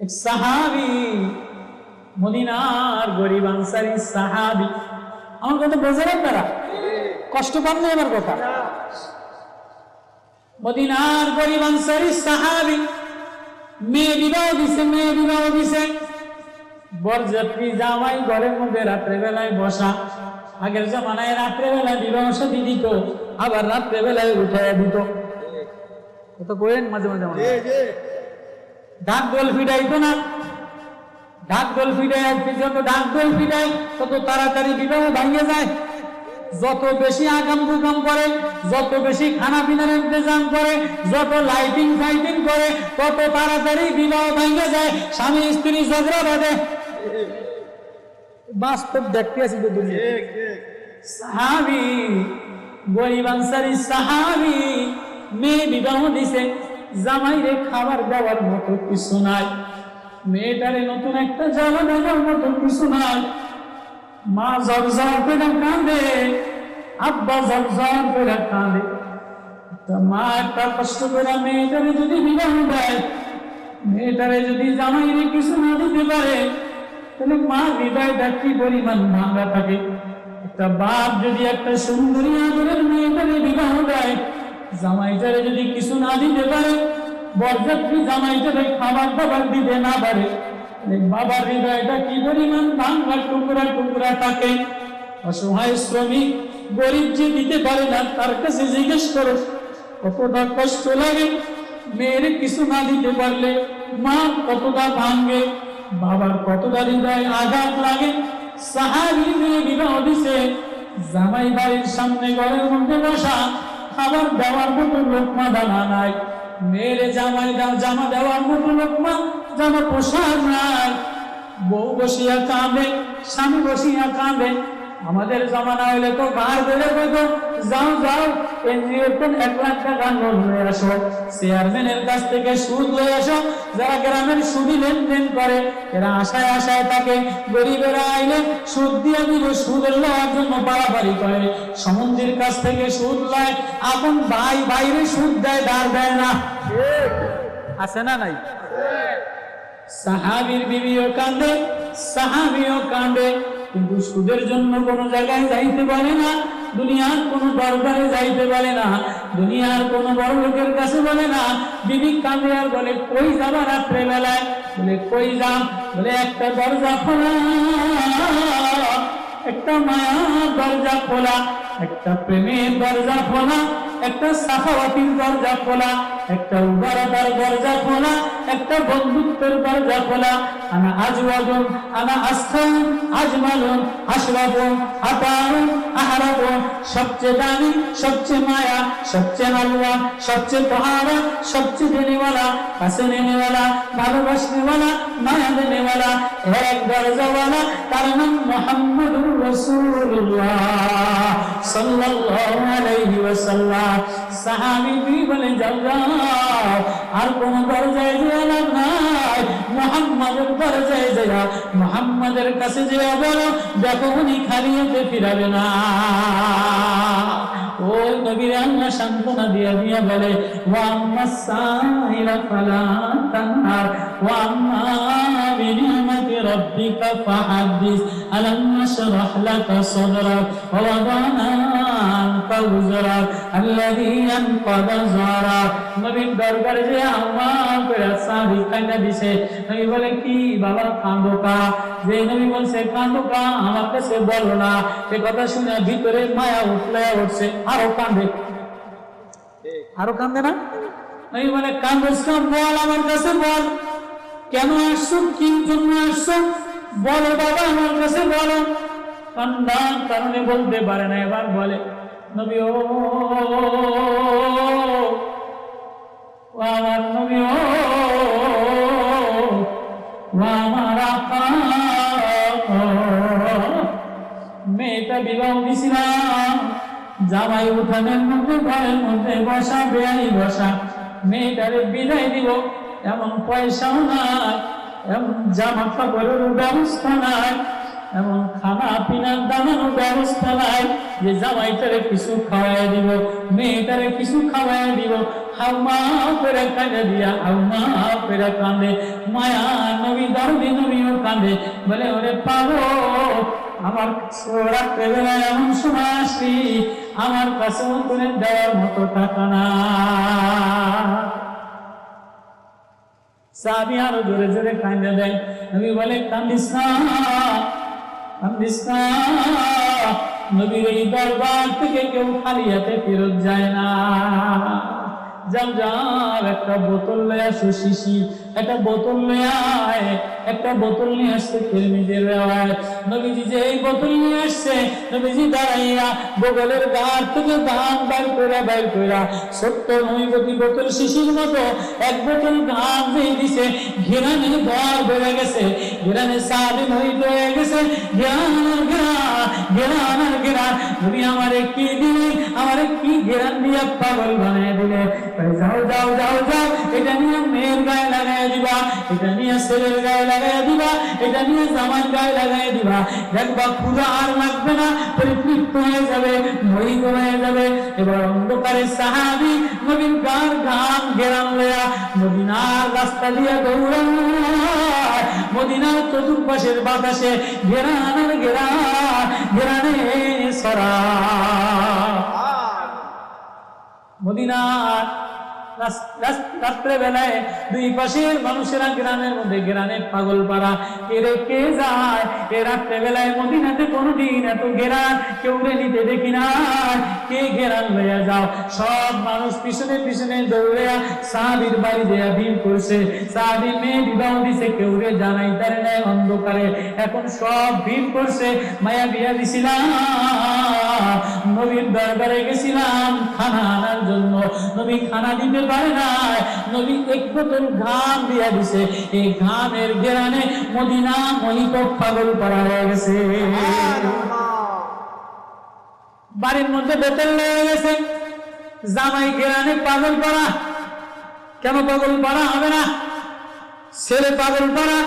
এক সাহাবি, মদিনার গরিব আনসারি সাহাবি। আমার কথা বোঝেন আপনারা? কষ্ট পান না আমার কথা? মদিনার গরিব আনসারি সাহাবি, মেয়ে বিবাহ দিছে, মেয়ে বিবাহ দিছে। বরযাত্রী জামাই ঘরের মধ্যে রাত্রে বেলায় বসা। আগের জমানায় রাত্রে বেলায় বিবাহ সাথী দিত, আবার রাত্রে বেলায় উঠাইয়া দিত। তো করেন মাঝে মাঝে ঢাক দোল ফিটাইতো না। ঢাক দোল ফিটাই যত ঢাক দোল ফিটাই তত তাড়াতাড়ি বিবাহ ভাঙে যায়। যত বেশি আগাম বুকাম করে যত বেশি খানা পিনার ইন্তজাম করে যত লাইটিং ফাইটিং করে তত তাড়াতাড়ি বিবাহ ভাঙে যায়। স্বামী স্ত্রী ঝগড়া বাঁধে। বাস্তব দেখতে আছি তো দুনিয়া সাহাবি গরিব আনসারি সাহাবি মেয়ে বিবাহ দিছে। জামাইরে খাবার দেওয়ার মতো কিছু নাই। মেয়েটারে নতুন একটা জামা দেওয়ার মতো কিছু নাই। মা জরজর করে কাঁদে, আব্বা জরজর করে কাঁদে। মা একটা কষ্ট করে মেয়েটারে যদি বিবাহ দেয়, মেয়েটারে যদি জামাইরে কিছু না দিতে পারে, তাহলে মা হৃদয়টা কি পরিমাণ ভাঙা থাকে? একটা বাপ যদি একটা সুন্দরী আদরের মেয়েটারে বিবাহ দেয় জামাইটারে যদি কিছু না দিতে পারে, বরযাত্রী জামাইটারে খাবার দাবার দিতে না পারে বাবার হৃদয়টা কি পরিমাণ ভাঙা টুকরা টুকরা থাকে? অসহায় শ্রমিক, গরিব যে দিতে পারে না, তার কাছে জিজ্ঞেস করো, কতটা কষ্ট লাগে? মেয়ের কিছু না দিতে পারলে মা কতটা ভাঙ্গে বাবার কতটা হৃদয় আঘাত লাগে? সাহাবি মেয়ে বিবাহ দিছে জামাই বাড়ির সামনে ঘরের মধ্যে বসা খাবার দেওয়ার মতো লোকমা দানা নাই। মেয়ের জামাই দাম জামা দেওয়ার মতো লোকমা, জামা পোশাক নাই। বউ বসিয়া কাঁদে, স্বামী বসিয়া কাঁদে আমাদের জমানা হইলে তো বার বেড়ে বলতো যাও যাও, এনজিও কোন এক লাখ টাকা লোন হয়ে আসো। চেয়ারম্যানের কাছ থেকে সুদ হয়ে আসো। যারা গ্রামের সুদি লেনদেন করে, এরা আশায় আশায় থাকে গরিবেরা আইলে সুদ দিয়ে দিব সুদের লওয়ার জন্য পাড়াপাড়ি করে। সমন্দির কাছ থেকে সুদ লয়, আপন ভাই বাইরে সুদ দেয় দাঁড় দেয় না। আছে না নাই? সাহাবির বিবিও কান্দে, সাহাবিও কান্দে। কিন্তু সুদের জন্য কোনো জায়গায় যাইতে পারে না, দুনিয়ার কোন দরবারে যাইতে পারে না, দুনিয়ার কোন বড় লোকের কাছে বলে না বিবি আর বলে, কই যাবা রাত্রে বেলায় বলে, কই যাম? বলে, একটা দরজা খোলা, একটা মায়া দরজা খোলা, একটা প্রেমের দরজা খোলা, একটা সাফাওয়াতির দরজা খোলা একটা উদারতার দরজা খোলা একটা বন্ধুত্বের দরজা খোলা আনা আজওয়াজুন, আনা আস্থান, আজমালুন, আশরাফুন, আতারুন, আহরাফুন। সবচেয়ে দামি, সবচেয়ে মায়া, সবচেয়ে হালুয়া, সবচেয়ে পহারা সবচেয়ে দেনেওয়ালা, কাছে নেনেওয়ালা ভালোবাসনেওয়ালা মায়া দেনেওয়ালা এক দরজাওয়ালা তার নাম মোহাম্মদুর রাসূলুল্লাহ। সাল্লাল্লাহু আলাইহি ওয়াসাল্লাম। সাহাবী বলে যাও যাও আর কোন দরজায় যেও লাভ নাই। মোহাম্মদের দরজায় যাও, মোহাম্মদের কাছে যেও বলো, দেখো উনি খালি হতে ফিরাবে না। ওই নবীর আল্লাহ সান্ত্বনা দিয়া দিয়া বলে ওয়াম্মা সাইরা ফালা ওয়াম্মা রাব্বিকা ফাহাদ্দিস আলাম নাশরাহ লাকা সাদরাক ওয়া ওয়াদানা আনকা উযরাক আল্লাযী আনকাদা নবীর দরবারে যে আল্লাহ করে সাহাবী কান্না দিছে নবী বলে কি বাবা কান্দো কা যে নবী বলছে কান্দো কা আমার কাছে বলো না সে কথা শুনে ভিতরে মায়া উঠলে উঠছে। আরও কান্দে। আরও কান্দে না? নবী বলে কান্দোস না বল আমার কাছে বল। কেন আসছো? কি জন্য আসছো? বলো বাবা, আমার কাছে বলো। কারণে বলতে পারে না, এবার বলে, নবী ও আমার নবী ও আমার মেয়েটা বিবাহ দিছিলাম। জামাই উঠানের মধ্যে, ঘরের মধ্যে বসা বেআই বসা, মেয়েটারে বিদায় দিব। এমন পয়সাও নাই, এমন জামা কাপড়ের ব্যবস্থা নাই, এমন খানা পিনার দামানোর ব্যবস্থা নাই। যে জামাইটারে কিছু খাওয়াই দিব, মেয়েটারে কিছু খাওয়াই দিব, হাউমা কাঁদে দিয়া করে মায়া নবী বলে, ওরে আমার আমার কাছে করে দেওয়ার মতো টাকা না সাহাবি আরও জোরে জোরে কান্দে দেয়। নবী বলে, কান্দিস না কান্দিস না। নবীর এই দরবার থেকে কেউ খালি হাতে ফেরত যায় না। যাও যাও একটা বোতল লয়া সুশিশি শিশি একটা বোতল লয়া একটা বোতল নিয়ে আসছে তিরমিজের রেওয়ায়। নবীজি যে এই বোতল নিয়ে আসছে, নবীজি দাঁড়াইয়া বগলের গার থেকে ধান বাইর কইরা বাইর কইরা ছোট্ট নৈবতী বোতল শিশির মতো এক বোতল ধান দিয়ে দিছে। ঘেরানে ঘর বেড়ে গেছে ঘেরানে সাদি নইতে হয়ে গেছে। ঘেরান ঘেরান ঘেরান আর ঘেরান তুমি আমারে কি দিলে? আমারে কি ঘেরান দিয়া পাগল বানিয়ে দিলে? যাও যাও যাও যাও। এটা নিয়ে মেয়ের গায়ে লাগাই দিবা। এটা নিয়ে ছেলের গায়ে লাগাই দিবা এটা নিয়ে জামার গায়ে লাগাই দিবা। দেখবা ক্ষুধা আর লাগবে না পরিতৃপ্ত হয়ে যাবে মরিত হয়ে যাবে। এবার অন্ধকারে সাহাবি নবীন গার ঘাম গেরাম লয়া মদিনার রাস্তা দিয়ে দৌড়ায়। মদিনার চতুর্পাশের বাতাসে ঘেরানোর ঘেরা ঘেরানে সরা। মদিনার রাত্রে বেলায় দুই পাশের মানুষেরা গ্রামের মধ্যে গ্রামে পাগল পাড়া। এরে কে যায়? এ রাত্রে বেলায় মদিনাতে কোনোদিন এত গেরান কেউ রে নিতে দেখি না কে গেরান লইয়া যাও? সব মানুষ পিছনে পিছনে দৌড়ে সাহাবির বাড়ি দেয়া ভিড় করছে। সাহাবি মেয়ে বিবাহ দিছে, কেউ রে জানাই তার অন্ধকারে। এখন সব ভিড় করছে, মায়া বিয়া দিছিলাম। নবীর দরবারে গেছিলাম খানা আনার জন্য। নবী খানা দিতে পারে না নবী এক বোতল ঘাম দিয়া দিছে। এই ঘামের গেরানে মদিনা মহিত পাগল করা হয়ে গেছে। বাড়ির মধ্যে বোতল লেগে গেছে। জামাই গেরানে পাগল করা। কেন পাগল করা হবে না? ছেলে পাগল করা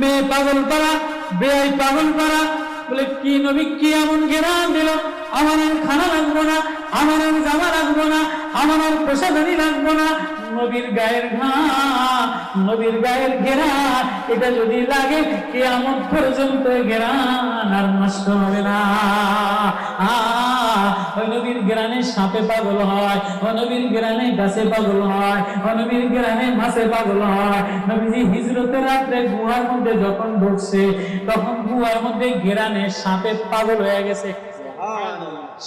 মেয়ে পাগল করা বেয়াই পাগল করা বলে, কি নবী, কি এমন গেরাম দিল? আমার খানা লাগবো না, আমার জামা লাগবো না। আমার আর প্রসাদানি লাগবো না। নবীর গায়ের ঘাম নবীর গায়ের ঘেরান এটা যদি লাগে কেমন পর্যন্ত ঘেরান আর নষ্ট হবে না। ওই নবীর গ্রানে সাপে পাগল হয়, ও নবীর গ্রানে গাছে পাগল হয় গ্রানে মাছে পাগল হয়। নবীজি রাত্রে গুহার মধ্যে যখন ঢুকছে, তখন গুহার মধ্যে গ্রানে সাপে পাগল হয়ে গেছে।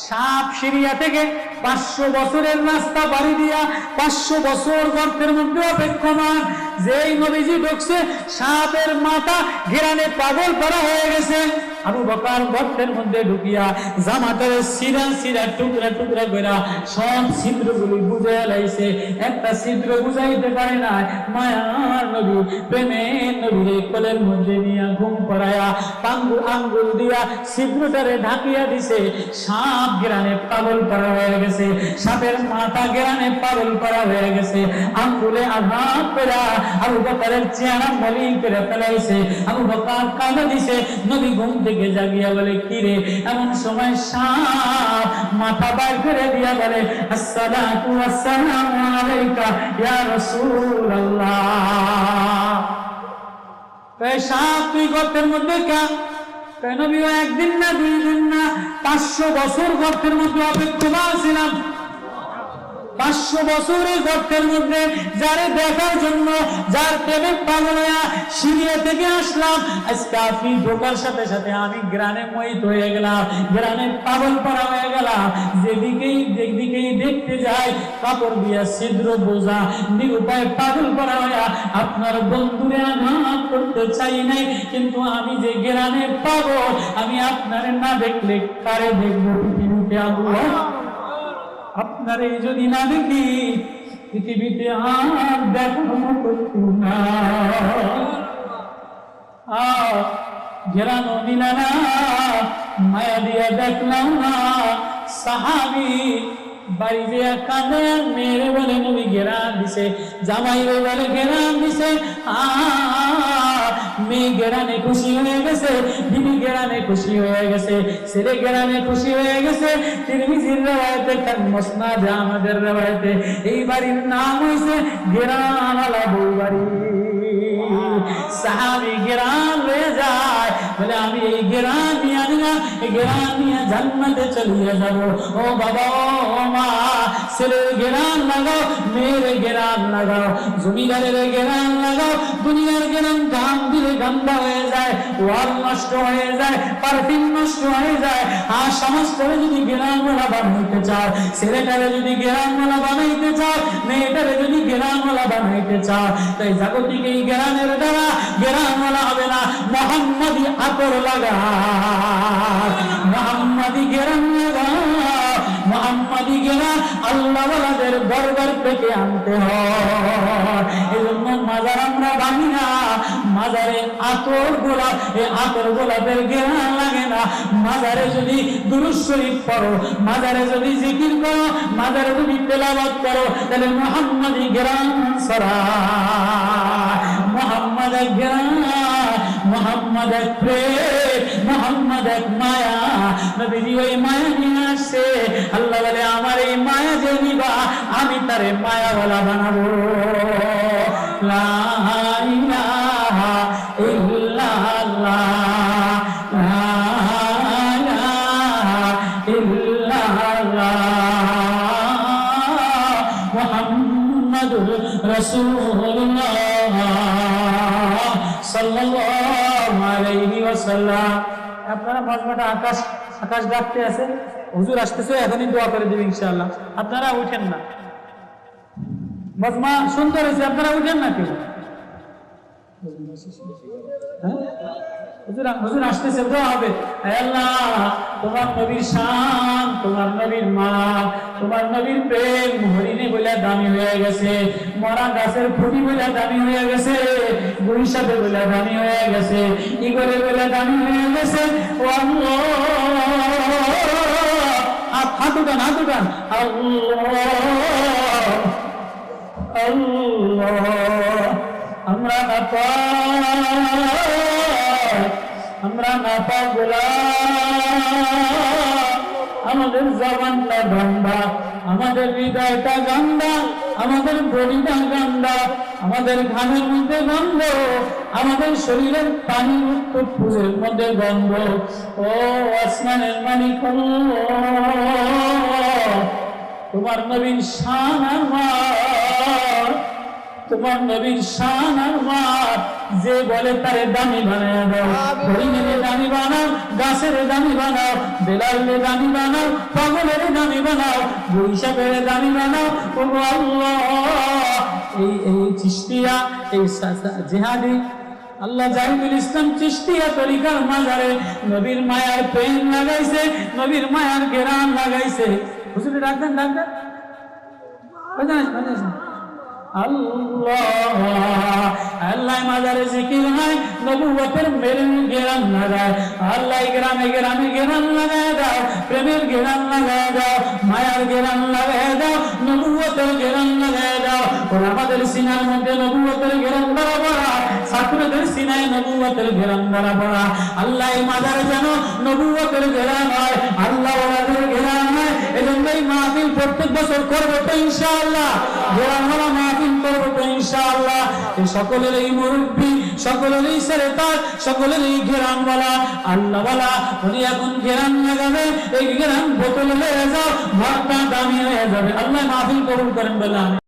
সাপ সিরিয়া থেকে পাঁচশো বছরের রাস্তা বাড়ি দিয়া পাঁচশো বছর গর্তের মধ্যে অপেক্ষমান। যেই নবীজি ঢুকছে, সাপের মাথা ঘেরানে পাগল করা হয়ে গেছে। আবু বকার গর্তের মধ্যে ঢুকিয়া জামাতের সিরা সিরা টুকরা টুকরা কইরা সব ছিদ্রগুলি বুঝে লাইছে। একটা ছিদ্র বুঝাইতে পারে না, মায়ার নবী, প্রেমের নবীর কোলের মধ্যে নিয়া ঘুম পড়ায়া পাঙ্গুল আঙ্গুল দিয়া ছিদ্রটারে ঢাকিয়া দিছে। সাপ গেরানে পাগল করা হয়ে গেছে, সাপের মাথা গেরানে পাগল করা হয়ে গেছে। আঙ্গুলে আঘাত করা আবু বকারের চেহারা মলিন করে ফেলাইছে। আবু বকার কাঁদে দিছে, নবী ঘুম থেকে জাগিয়া বলে, কি রে? এমন সময় সাপ মাথা বাইর করে দিয়া বলে আসসালামু আলাইকা ইয়া রাসূলুল্লাহ। কয় সাপ, তুই গর্তের মধ্যে কা? কেন বিও একদিন না, দুই দিন না, পাঁচশো বছর গর্তের মধ্যে অপেক্ষমান ছিলাম। পাঁচশো বছরের গর্তের মধ্যে যারে দেখার জন্য, যার প্রেমে পাগল সিরিয়া থেকে আসলাম। আজকে আপনি ঢোকার সাথে সাথে আমি গ্রানে মোহিত হয়ে গেলাম, গ্রানে পাগল পড়া হয়ে গেলাম। যেদিকেই যেদিকেই দেখতে যাই, কাপড় দিয়া ছিদ্র বোঝা নিরুপায় পাগল পড়া হইয়া আপনার বন্ধুরে আঘাত করতে চাই নাই, কিন্তু আমি যে গ্রানে পাগল, আমি আপনারে না দেখলে কারে দেখব? পৃথিবীতে আল্লাহ। আপনারে যদি না দেখি পৃথিবীতে আর দেখার মতো। আহ, ঘেরানো মিলানা মায়া দিয়া দেখলাম না সাহাবি বাড়ি দিয়া আর মেয়েরে বলে নবী ঘেরান দিছে জামাই বলে ঘেরান দিছে আহ মেয়ে গেরানে খুশি হয়ে গেছে বিবি গেরানে খুশি হয়ে গেছে ছেলে গেরানে খুশি হয়ে গেছে তিরমিজির রেওয়ায়েতে খান মুসনাদে আমাদের রেওয়ায়েতে এই বাড়ির নাম হইছে গেরানালা বউ বাড়ি সাহাবি গেরান হয়ে যায় বলে আমি এই গেরান নিয়ে নিলাম এই গেরান নিয়ে জান্নাতে চলিয়ে যাব ও বাবা ও মা ছেলের গেরান লাগাও, মেয়ের গেরান লাগাও, জমিদারের গেরান লাগাও, দুনিয়ার গেরান দিলে হয়ে যায়, ওয়াল নষ্ট হয়ে যায়, পারফিউম নষ্ট হয়ে যায়। আর সমাজটারে যদি গেরানওয়ালা বানাইতে চাও, ছেলেটারে যদি গেরানওয়ালা বানাইতে চাও, মেয়েটারে যদি গেরানওয়ালা বানাইতে চাও, তাই জাগতিক এই গেরানের দ্বারা গেরানওয়ালা হবে না, মোহাম্মদি আতর লাগা মোহাম্মদি গেরান লাগা মোহাম্মদি গেরান আল্লাহওয়ালাদের দরবার থেকে আনতে হয়। মাজার আমরা ভাঙি না। মাজারে আতর গোলাপ এই আতর গোলাপের গেরান লাগে না। মাজারে যদি শরীফ পড়ো, মাজারে যদি জিকির করো, মাজারে যদি তেলাওয়াত করো, তাহলে মোহাম্মদি সরা মোহাম্মদ মোহাম্মদ এক প্রেম, মোহাম্মদ এক মায়া। নবীজি ওই মায়া নিয়ে আসছে। আল্লাহ বলে, আমার এই মায়া যে নিবা, আমি তারে বলা বানাবো। ইলাহা আপনারা মজমাটা আকাশ আকাশ ডাকতে আছে। হুজুর আসতেছে, এখনই দোয়া করে দেবে ইনশাল্লাহ আপনারা উঠেন না। মজমা সুন্দর হয়েছে, আপনারা উঠেন না কেউ? হুজুর তোমার নবীর শান, তোমার নবীর প্রেম হরিণী বলে দামি হয়ে গেছে, মরা গাছের ফুটি বলে দামি হয়ে গেছে গুরিসাতে বলে দামি হয়ে গেছে ইগরে বলে দামি হয়ে গেছে, ও আল্লাহ। হাত হাত উঠান হাত আল্লাহ আল্লাহ। আমরা না আমরা না আমাদের জবানটা গন্ধা, আমাদের হৃদয়টা গন্ধা, আমাদের বডিটা গন্ধা, আমাদের ঘামের মধ্যে গন্ধ, আমাদের শরীরের পানি মুক্ত ফুলের মধ্যে গন্ধ। ও আসমানের মালিক তোমার নবীন শান আর মার তোমার নবীর শান আর যে বলে তারে দামি বানায় দাও হরিণের দামি বানাও গাছের দামি বানাও বেলালের দামি বানাও পাগলের দামি বানাও বৈশাখের দামি বানাও। ও আল্লাহ এই এই চিস্তিয়া এই জেহাদি আল্লাহ জাহিদুল ইসলাম চিস্তিয়া তরিকার মাজারে নবীর মায়ার প্রেম লাগাইছে নবীর মায়ার গেরান লাগাইছে। হুজুরে ডাকতেন বাজান বাজান। আল্লাহ আল্লাহ মাজারে জিকির হয় নবুয়তের মেরেন গেরান লাগায়। আল্লাহ গ্রামে গ্রামে গেরান লাগায় দাও, প্রেমের গেরান লাগায় দাও, মায়ার গেরান লাগায় দাও নবুয়তের গেরান লাগায় দাও। ওর আমাদের সিনার মধ্যে নবুয়তের গেরান পড়া ছাত্রদের সিনায় নবুয়তের গেরান পড়া আল্লাহ মাজারে যেন নবুয়তের গেরান হয়, আল্লাহ ওনাদের গেরান হয় এজন্য এই মাহফিল প্রত্যেক বছর করব ইনশাআল্লাহ। গেরানওয়ালা মাহফিল করব ইনশাআল্লাহ। সকলের এই মুরব্বী, সকলের এই সেরেতার, সকলের এই ঘেরানওয়ালা, আল্লাহওয়ালা, উনি এখন ঘেরান লাগাবে, এই ঘেরান বোতল হয়ে যাও ঘরটা দামি হয়ে যাবে। আল্লাহ মাহফিল কবুল করেন বলে